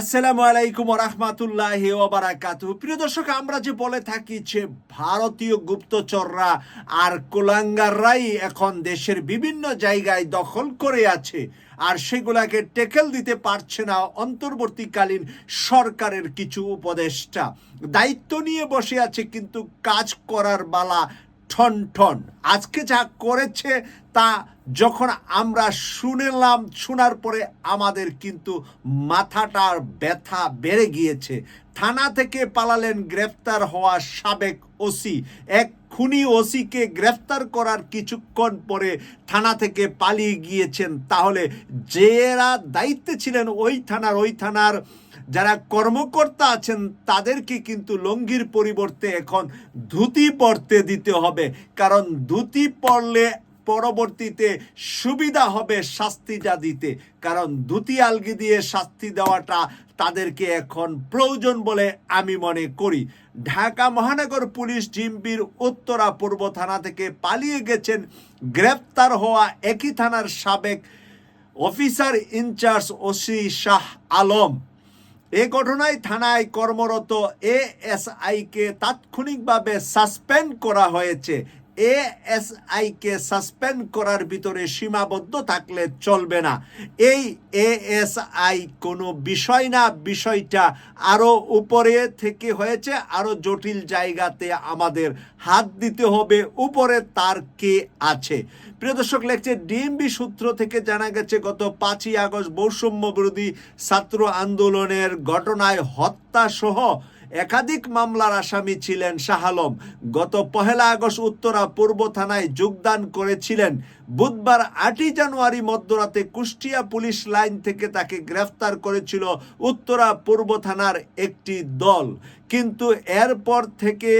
আসসালামু আলাইকুম রহমাতুল্লাহি ওবারাকাতু প্রিয় দর্শক, আমরা যে বলে থাকি যে ভারতীয় গুপ্তচররা আর কুলাঙ্গাররাই এখন দেশের বিভিন্ন জায়গায় দখল করে আছে আর সেগুলাকে টেকেল দিতে পারছে না অন্তর্বর্তীকালীন সরকারের কিছু উপদেষ্টা। দায়িত্ব নিয়ে বসে আছে, কিন্তু কাজ করার বালা ঠন ঠন। আজকে যা করেছে তা যখন আমরা শুনলাম, শোনার পরে আমাদের কিন্তু মাথাটার ব্যথা বেড়ে গিয়েছে। থানা থেকে পালালেন গ্রেফতার হওয়া সাবেক ওসি। এক খুনি ওসিকে গ্রেফতার করার কিছুক্ষণ পরে থানা থেকে পালিয়ে গিয়েছেন। তাহলে যেরা দায়িত্বে ছিলেন ওই থানার ওই থানার যারা কর্মকর্তা আছেন, তাদেরকে কিন্তু লঙ্গির পরিবর্তে এখন ধুতি পরতে দিতে হবে। কারণ ধুতি পরলে পরবর্তীতে সুবিধা হবে শাস্তিটা দিতে। কারণ ধুতি আলগি দিয়ে শাস্তি দেওয়াটা তাদেরকে এখন প্রয়োজন বলে আমি মনে করি। ঢাকা মহানগর পুলিশ জিম্পির উত্তরা পূর্ব থানা থেকে পালিয়ে গেছেন গ্রেপ্তার হওয়া একই থানার সাবেক officer in charge OC Shah Alam. এ ঘটনায় থানায় কর্মরত এএসআইকে তাৎক্ষণিকভাবে সাসপেন্ড করা হয়েছে। এএসআইকে সাসপেন্ড করার ভিতরে সীমাবদ্ধ থাকলে চলবে না। এই এএসআই কোনো বিষয় না, বিষয়টা আরও উপরে থেকে হয়েছে আরও জটিল জায়গাতে আমাদের হাত দিতে হবে, উপরে তার কে আছে। প্রিয় দর্শক লেখছে ডিএমবি সূত্র থেকে জানা গেছে, গত পাঁচই আগস্ট বৈষম্য বিরোধী ছাত্র আন্দোলনের ঘটনায় হত্যা সহ একাধিক মামলার আসামি ছিলেন শাহ আলম। গত পহেলা আগস্ট উত্তরা পূর্ব থানায় যোগদান করেছিলেন। বুধবার আটই জানুয়ারি মধ্যরাতে কুষ্টিয়া পুলিশ লাইন থেকে তাকে গ্রেফতার করেছিল উত্তরা পূর্ব থানার একটি দল। কিন্তু এরপর থেকে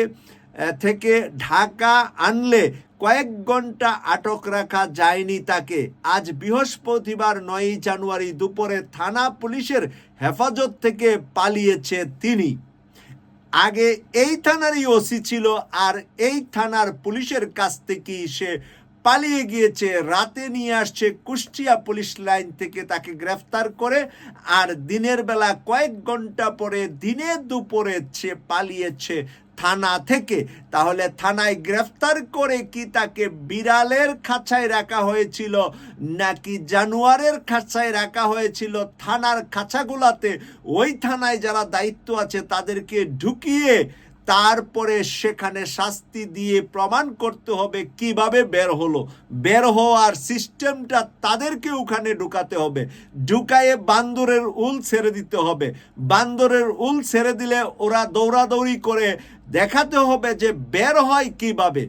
থেকে ঢাকা আনলে কয়েক ঘণ্টা আটক রাখা যায়নি তাকে। আজ বৃহস্পতিবার নয়ই জানুয়ারি দুপুরে থানা পুলিশের হেফাজত থেকে পালিয়েছে তিনি। আগে এই থানারই ওসি ছিল আর এই থানার পুলিশের কাছ থেকে সে পালিয়ে গিয়েছে। রাতে নিয়ে আসছে কুষ্টিয়া পুলিশ লাইন থেকে তাকে গ্রেফতার করে আর দিনের বেলা কয়েক ঘণ্টা পরে দিনে দুপুরে সে পালিয়েছে থানা থেকে। তাহলে থানায় গ্রেফতার করে কি তাকে বিড়ালের খাঁচায় রাখা হয়েছিল নাকি জানুয়ারের খাঁচায় রাখা হয়েছিল থানার খাঁচাগুলাতে? ওই থানায় যারা দায়িত্ব আছে তাদেরকে ঢুকিয়ে তারপরে সেখানে শাস্তি দিয়ে প্রমাণ করতে হবে কীভাবে বের হলো। বের হওয়ার সিস্টেমটা তাদেরকে ওখানে ঢুকাতে হবে। ঢুকায়ে বান্দরের উল ছেড়ে দিতে হবে। বান্দরের উল ছেড়ে দিলে ওরা দৌড়াদৌড়ি করে দেখাতে হবে যে বের হয় কীভাবে।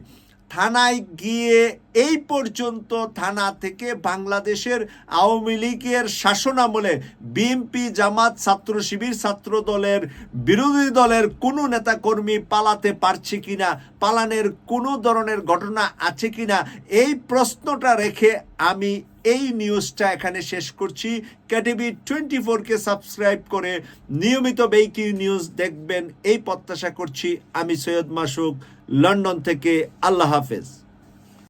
থানায় গিয়ে এই পর্যন্ত থানা থেকে বাংলাদেশের আওয়ামী লীগের শাসনামলে বিএনপি, জামাত, ছাত্র শিবির, ছাত্র দলের বিরোধী দলের কোনো নেতাকর্মী পালাতে পারছে কিনা, পালানের কোনো ধরনের ঘটনা আছে কিনা, এই প্রশ্নটা রেখে আমি এই নিউজটা এখানে শেষ করছি। ক্যাটিভি টোয়েন্টি ফোরকে সাবস্ক্রাইব করে নিয়মিত বেইকি নিউজ দেখবেন। এই প্রত্যাশা করছি আমি সৈয়দ মাসুক। লন্ডন থেকে আল্লাহ হাফেজ।